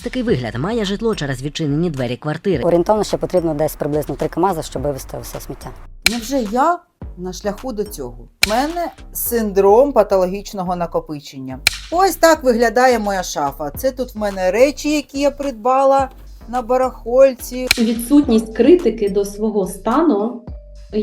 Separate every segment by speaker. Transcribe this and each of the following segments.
Speaker 1: Ось такий вигляд має житло через відчинені двері квартири.
Speaker 2: Орієнтовно ще потрібно десь приблизно 3 КАМАЗи, щоб вивезти все сміття.
Speaker 3: Невже я на шляху до цього? У мене синдром патологічного накопичення. Ось так виглядає моя шафа. Це тут в мене речі, які я придбала на барахольці.
Speaker 4: Відсутність критики до свого стану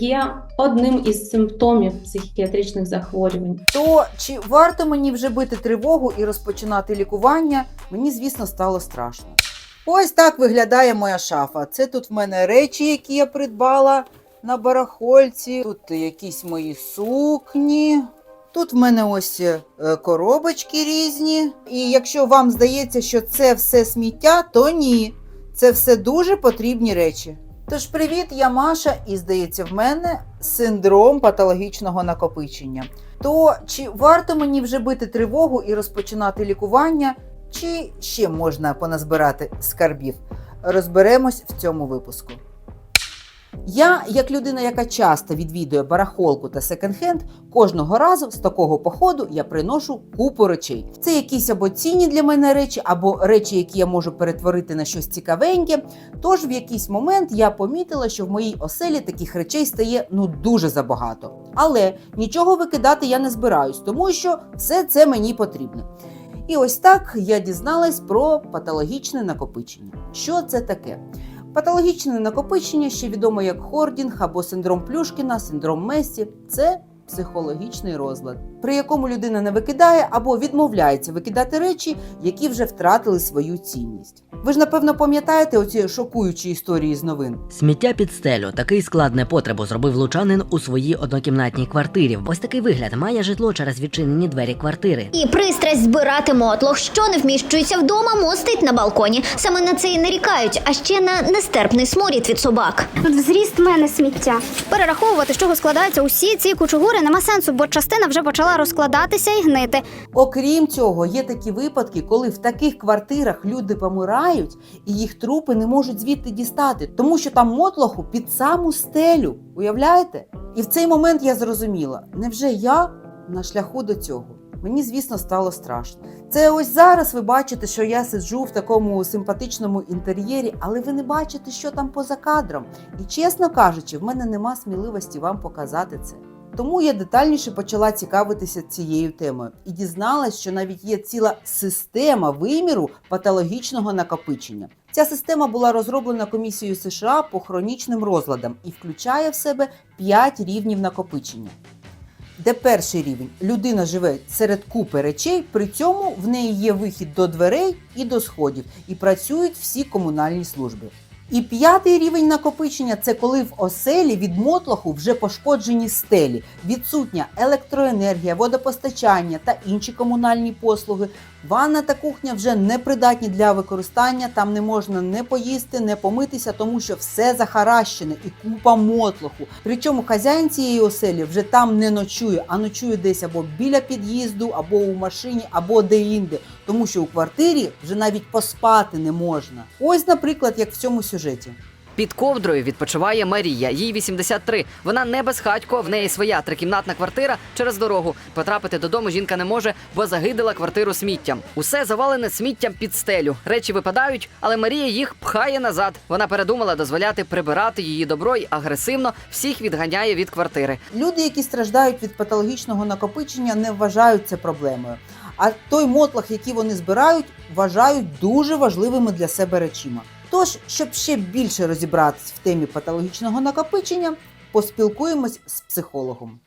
Speaker 4: є одним із симптомів психіатричних захворювань.
Speaker 3: То чи варто мені вже бити тривогу і розпочинати лікування? Мені, звісно, стало страшно. Ось так виглядає моя шафа. Це тут в мене речі, які я придбала на барахольці. Тут якісь мої сукні. Тут в мене ось е, коробочки різні. І якщо вам здається, що це все сміття, то ні. Це все дуже потрібні речі. Тож, привіт, я Маша, і здається, в мене синдром патологічного накопичення. То чи варто мені вже бити тривогу і розпочинати лікування, чи ще можна поназбирати скарбів? Розберемось в цьому випуску. Я, як людина, яка часто відвідує барахолку та секонд-хенд, кожного разу з такого походу я приношу купу речей. Це якісь або цінні для мене речі, або речі, які я можу перетворити на щось цікавеньке. Тож в якийсь момент я помітила, що в моїй оселі таких речей стає ну дуже забагато. Але нічого викидати я не збираюсь, тому що все це мені потрібно. І ось так я дізналась про патологічне накопичення. Що це таке? Патологічне накопичення, ще відомо як хордінг або синдром Плюшкіна, синдром Месі це психологічний розлад, при якому людина не викидає або відмовляється викидати речі, які вже втратили свою цінність. Ви ж напевно пам'ятаєте оці шокуючі історії з новин.
Speaker 1: Сміття під стелю. Такий склад непотребу зробив лучанин у своїй однокімнатній квартирі. Ось такий вигляд має житло через відчинені двері квартири.
Speaker 5: І пристрасть збирати мотлох, що не вміщується вдома, мостить на балконі. Саме на це і нарікають, а ще на нестерпний сморід від собак.
Speaker 6: Тут зріст мене сміття. Перераховувати, з чого складаються усі ці кучугури, нема сенсу, бо частина вже почала розкладатися і гнити.
Speaker 3: Окрім цього, є такі випадки, коли в таких квартирах люди помирають і їх трупи не можуть звідти дістати, тому що там мотлоху під саму стелю. Уявляєте? І в цей момент я зрозуміла, невже я на шляху до цього? Мені, звісно, стало страшно. Це ось зараз ви бачите, що я сиджу в такому симпатичному інтер'єрі, але ви не бачите, що там поза кадром. І чесно кажучи, в мене нема сміливості вам показати це. Тому я детальніше почала цікавитися цією темою і дізналась, що навіть є ціла система виміру патологічного накопичення. Ця система була розроблена комісією США по хронічним розладам і включає в себе 5 рівнів накопичення. Де перший рівень людина живе серед купи речей, при цьому в неї є вихід до дверей і до сходів, і працюють всі комунальні служби. І п'ятий рівень накопичення це коли в оселі від мотлоху вже пошкоджені стелі, відсутня електроенергія, водопостачання та інші комунальні послуги. Ванна та кухня вже не придатні для використання. Там не можна не поїсти, не помитися, тому що все захаращене і купа мотлоху. Причому хазяїн цієї оселі вже там не ночує, а ночує десь або біля під'їзду, або у машині, або де-інде, тому що у квартирі вже навіть поспати не можна. Ось, наприклад, як в цьому сюжеті.
Speaker 7: Під ковдрою відпочиває Марія. Їй 83. Вона не безхатько, в неї своя трикімнатна квартира через дорогу. Потрапити додому жінка не може, бо загидила квартиру сміттям. Усе завалене сміттям під стелю. Речі випадають, але Марія їх пхає назад. Вона передумала дозволяти прибирати її добро і агресивно всіх відганяє від квартири.
Speaker 3: Люди, які страждають від патологічного накопичення, не вважають це проблемою. А той мотлах, який вони збирають, вважають дуже важливими для себе речима. Тож, щоб ще більше розібратись в темі патологічного накопичення, поспілкуємось з психологом.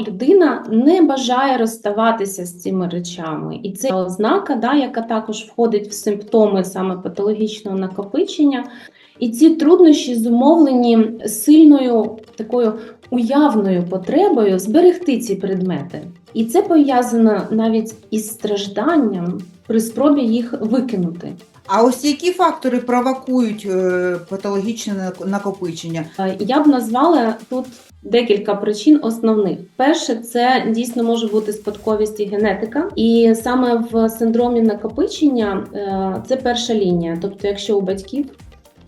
Speaker 4: Людина не бажає розставатися з цими речами, і це ознака, да, яка також входить в симптоми саме патологічного накопичення. І ці труднощі зумовлені сильною такою уявною потребою зберегти ці предмети. І це пов'язано навіть із стражданням при спробі їх викинути.
Speaker 3: А ось які фактори провокують е, патологічне накопичення?
Speaker 4: Е, Я б назвала тут декілька причин основних. Перше, це дійсно може бути спадковість і генетика, і саме в синдромі накопичення е, це перша лінія. Тобто, якщо у батьків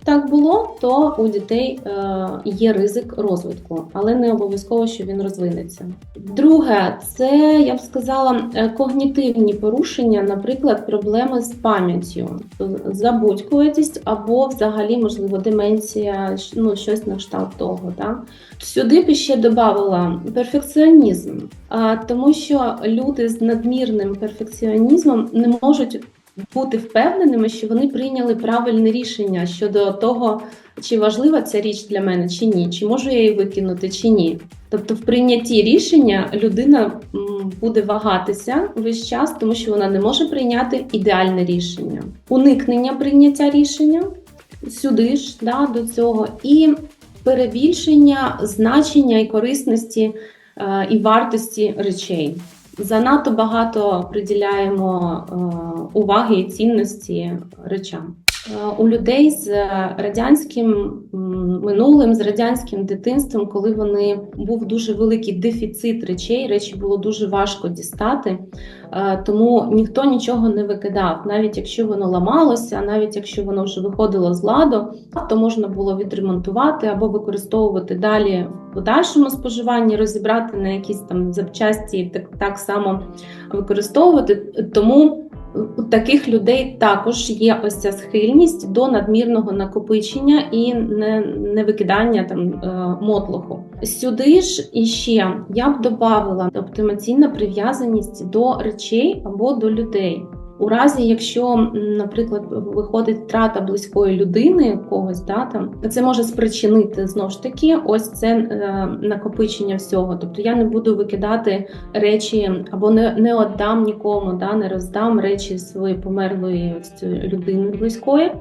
Speaker 4: так було, то у дітей е, є ризик розвитку, але не обов'язково, що він розвинеться. Друге, це я б сказала е, когнітивні порушення, наприклад, проблеми з пам'яттю, забудькуватість або взагалі, можливо, деменція, ну щось на кшталт того. Так? Сюди б ще додавала перфекціонізм, тому що люди з надмірним перфекціонізмом не можуть бути впевненими, що вони прийняли правильне рішення щодо того, чи важлива ця річ для мене, чи ні, чи можу я її викинути, чи ні. Тобто, в прийнятті рішення людина буде вагатися весь час, тому що вона не може прийняти ідеальне рішення, уникнення прийняття рішення сюди ж да, до цього, і перебільшення значення і корисності е, і вартості речей. Занадто багато приділяємо е, уваги і цінності речам. Е, У людей з радянським минулим, з радянським дитинством, коли вони був дуже великий дефіцит речей, речі було дуже важко дістати, е, тому ніхто нічого не викидав. Навіть якщо воно ламалося, навіть якщо воно вже виходило з ладу, то можна було відремонтувати або використовувати далі в подальшому споживанні, розібрати на якісь там запчасті, так, так само використовувати. Тому у таких людей також є ось ця схильність до надмірного накопичення і не, не викидання там е, мотлоху. Сюди ж іще я б додавала оптимаційна прив'язаність до речей або до людей. У разі, якщо, наприклад, виходить втрата близької людини когось, да, там це може спричинити знову ж таки ось це е, накопичення всього. Тобто я не буду викидати речі або не, не віддам нікому, да, не роздам речі своєї померлої людини близької.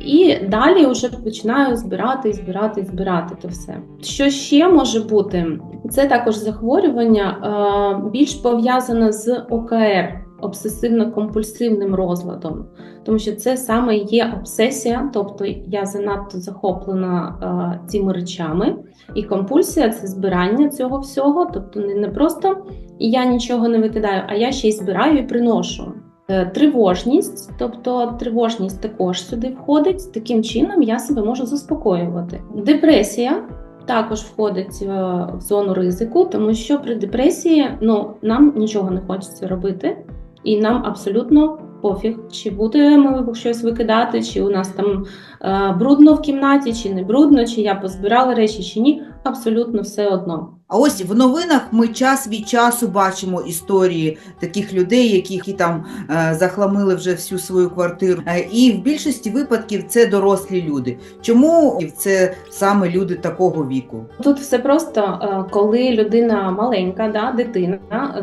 Speaker 4: І далі вже починаю збирати, збирати, збирати це все. Що ще може бути? Це також захворювання е, більш пов'язане з ОКР обсесивно-компульсивним розладом, тому що це саме є обсесія, тобто я занадто захоплена е, цими речами, і компульсія це збирання цього всього, тобто не, не просто я нічого не викидаю, а я ще й збираю і приношу. Е, Тривожність, тобто тривожність також сюди входить. Таким чином я себе можу заспокоювати. Депресія також входить е, в зону ризику, тому що при депресії ну, нам нічого не хочеться робити, і нам абсолютно пофіг, чи будемо щось викидати, чи у нас там е, брудно в кімнаті, чи не брудно, чи я позбирала речі, чи ні. Абсолютно все одно.
Speaker 3: А ось в новинах ми час від часу бачимо історії таких людей, які, які там е, захламили вже всю свою квартиру. Е, і в більшості випадків це дорослі люди. Чому це саме люди такого віку?
Speaker 4: Тут все просто, е, коли людина маленька, да, дитина,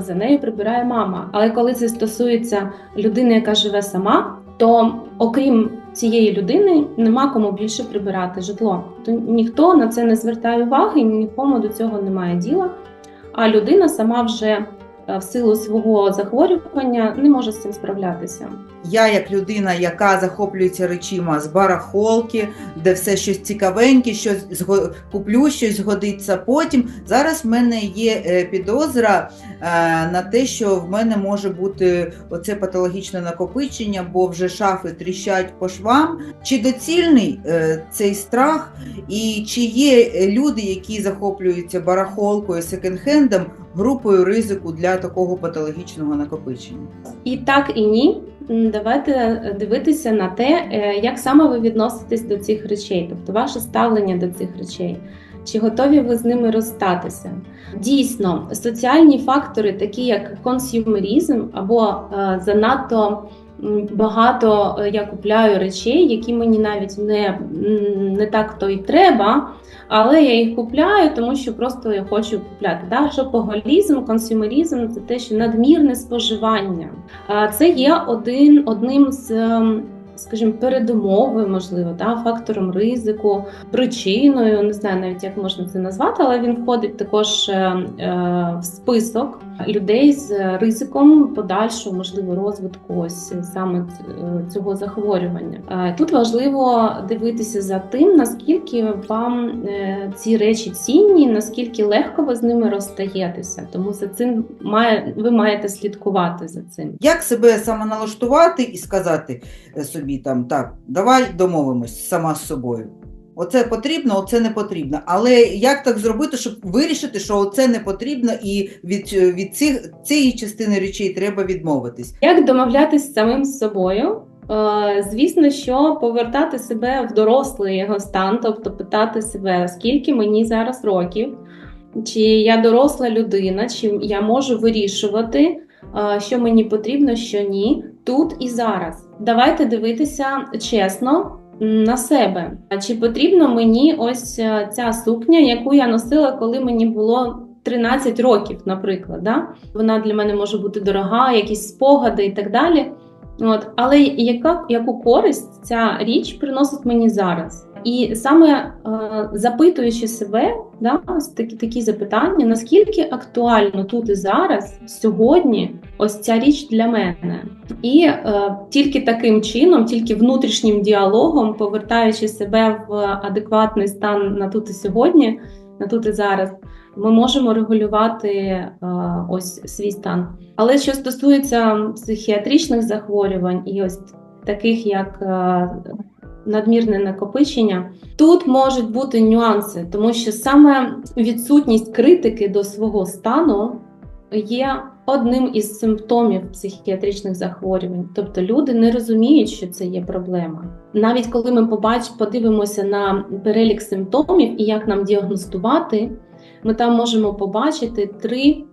Speaker 4: за нею прибирає мама. Але коли це стосується людини, яка живе сама, то окрім цієї людини нема кому більше прибирати житло. То ніхто на це не звертає уваги, нікому до цього немає діла. А людина сама вже в силу свого захворювання не може з цим справлятися.
Speaker 3: Я, як людина, яка захоплюється речима з барахолки, де все щось цікавеньке, щось куплю, щось згодиться потім. Зараз в мене є е, підозра е, на те, що в мене може бути оце патологічне накопичення, бо вже шафи тріщать по швам. Чи доцільний е, цей страх, і чи є е, люди, які захоплюються барахолкою, секонд-хендом, групою ризику для такого патологічного накопичення?
Speaker 4: І так, і ні. Давайте дивитися на те, е, як саме ви відноситесь до цих речей, тобто ваше ставлення до цих речей. Чи готові ви з ними розстатися? Дійсно, соціальні фактори, такі як консюмерізм або е, занадто багато е, я купляю речей, які мені навіть не, не так то й треба, але я їх купляю, тому що просто я хочу купляти. Да? Шопоголізм, консюмерізм це те, що надмірне споживання. Це є один, одним з, ем, скажімо, передумови, можливо, да, фактором ризику, причиною, не знаю навіть як можна це назвати, але він входить також е, е, в список людей з ризиком подальшого, можливо, розвитку ось саме е, цього захворювання. Тут важливо дивитися за тим, наскільки вам ці речі цінні, наскільки легко ви з ними розстаєтеся. Тому за цим має ви маєте слідкувати за цим.
Speaker 3: Як себе самоналаштувати і сказати собі, собі там так, давай домовимось сама з собою. Оце потрібно, оце не потрібно. Але як так зробити, щоб вирішити, що оце не потрібно, і від, від цих, цієї частини речей треба відмовитись?
Speaker 4: Як домовлятись самим собою? Е, Звісно, що повертати себе в дорослий його стан, тобто питати себе, скільки мені зараз років, чи я доросла людина, чи я можу вирішувати, е, що мені потрібно, що ні, тут і зараз. Давайте дивитися чесно на себе. А Чи потрібно мені ось е, ця сукня, яку я носила, коли мені було 13 років, наприклад. Да? Вона для мене може бути дорога, якісь спогади і так далі. От, але яка, яку користь ця річ приносить мені зараз? І саме е, запитуючи себе, да, такі, такі запитання, наскільки актуально тут і зараз, сьогодні, ось ця річ для мене. І е, тільки таким чином, тільки внутрішнім діалогом, повертаючи себе в адекватний стан на тут і сьогодні, на тут і зараз, ми можемо регулювати е, ось свій стан. Але що стосується психіатричних захворювань і ось таких як е, надмірне накопичення, тут можуть бути нюанси, тому що саме відсутність критики до свого стану є одним із симптомів психіатричних захворювань. Тобто люди не розуміють, що це є проблема. Навіть коли ми побач, подивимося на перелік симптомів і як нам діагностувати, ми там можемо побачити три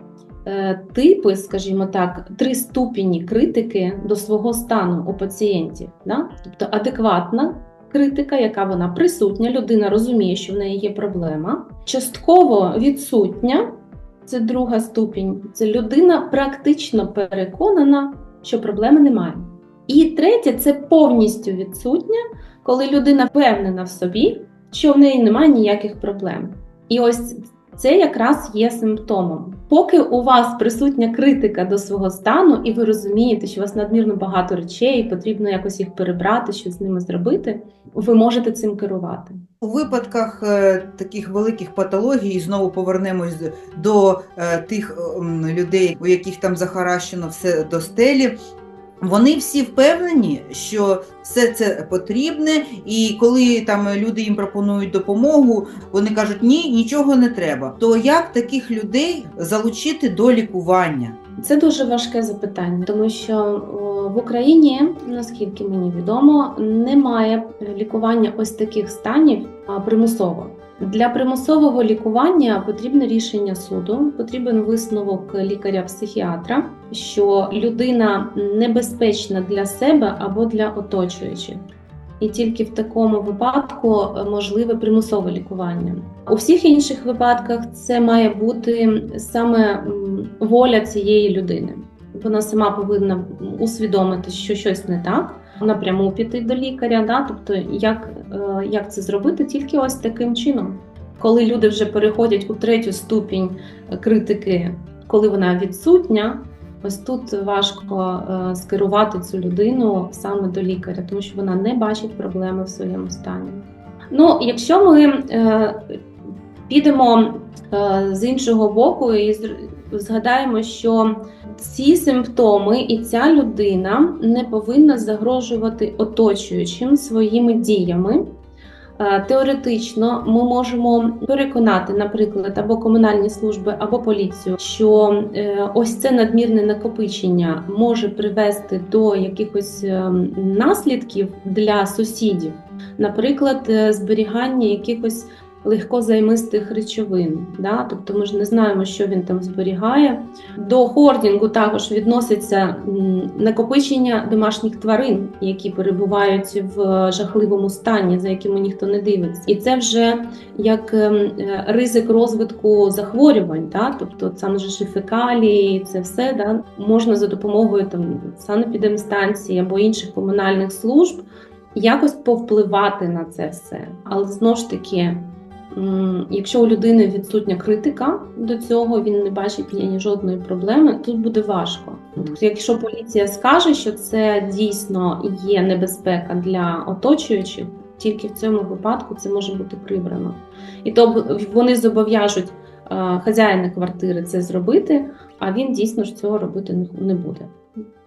Speaker 4: типи, скажімо так, три ступені критики до свого стану у пацієнтів. Да? Тобто адекватна критика, яка вона присутня, людина розуміє, що в неї є проблема. Частково відсутня, це друга ступінь. Це людина практично переконана, що проблеми немає. І третє це повністю відсутня, коли людина впевнена в собі, що в неї немає ніяких проблем. І ось це якраз є симптомом. Поки у вас присутня критика до свого стану, і ви розумієте, що у вас надмірно багато речей, потрібно якось їх перебрати, щось з ними зробити, ви можете цим керувати.
Speaker 3: У випадках е, таких великих патологій, і знову повернемось до е, тих людей, у яких там захаращено все до стелі. Вони всі впевнені, що все це потрібне, і коли там люди їм пропонують допомогу, вони кажуть, ні, нічого не треба. То як таких людей залучити до лікування?
Speaker 4: Це дуже важке запитання, тому що в Україні, наскільки мені відомо, немає лікування ось таких станів примусово. Для примусового лікування потрібне рішення суду, потрібен висновок лікаря-психіатра, що людина небезпечна для себе або для оточуючих. І тільки в такому випадку можливе примусове лікування. У всіх інших випадках це має бути саме воля цієї людини. Вона сама повинна усвідомити, що щось не так, напряму піти до лікаря. Да? Тобто, як, е, як це зробити, тільки ось таким чином. Коли люди вже переходять у третю ступінь критики, коли вона відсутня, ось тут важко е, скерувати цю людину саме до лікаря, тому що вона не бачить проблеми в своєму стані. Ну, якщо ми е, підемо е, з іншого боку і згадаємо, що ці симптоми і ця людина не повинна загрожувати оточуючим своїми діями. Е, Теоретично ми можемо переконати, наприклад, або комунальні служби, або поліцію, що е, ось це надмірне накопичення може привести до якихось е, наслідків для сусідів, наприклад, зберігання якихось легкозаймистих речовин. Да? Тобто ми ж не знаємо, що він там зберігає. До хордінгу також відноситься накопичення домашніх тварин, які перебувають в жахливому стані, за якими ніхто не дивиться. І це вже як ем, е, ризик розвитку захворювань, да? тобто саме ж фекалії, це все да? можна за допомогою там санепідемстанції або інших комунальних служб якось повпливати на це все. Але знову ж таки. Якщо у людини відсутня критика до цього, він не бачить ні жодної проблеми, тут буде важко. Тобто, якщо поліція скаже, що це дійсно є небезпека для оточуючих, тільки в цьому випадку це може бути прибрано. І то вони зобов'яжуть е, хазяїна квартири це зробити, а він дійсно ж цього робити не- не буде.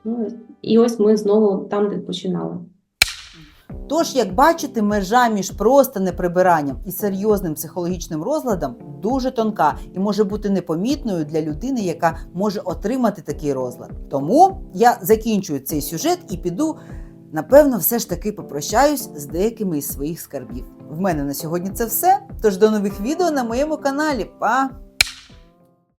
Speaker 4: Ну, і ось ми знову там, де починали.
Speaker 3: Отож, як бачите, межа між просто неприбиранням і серйозним психологічним розладом дуже тонка і може бути непомітною для людини, яка може отримати такий розлад. Тому я закінчую цей сюжет і піду. Напевно, все ж таки попрощаюсь з деякими із своїх скарбів. В мене на сьогодні це все. Тож до нових відео на моєму каналі. Па!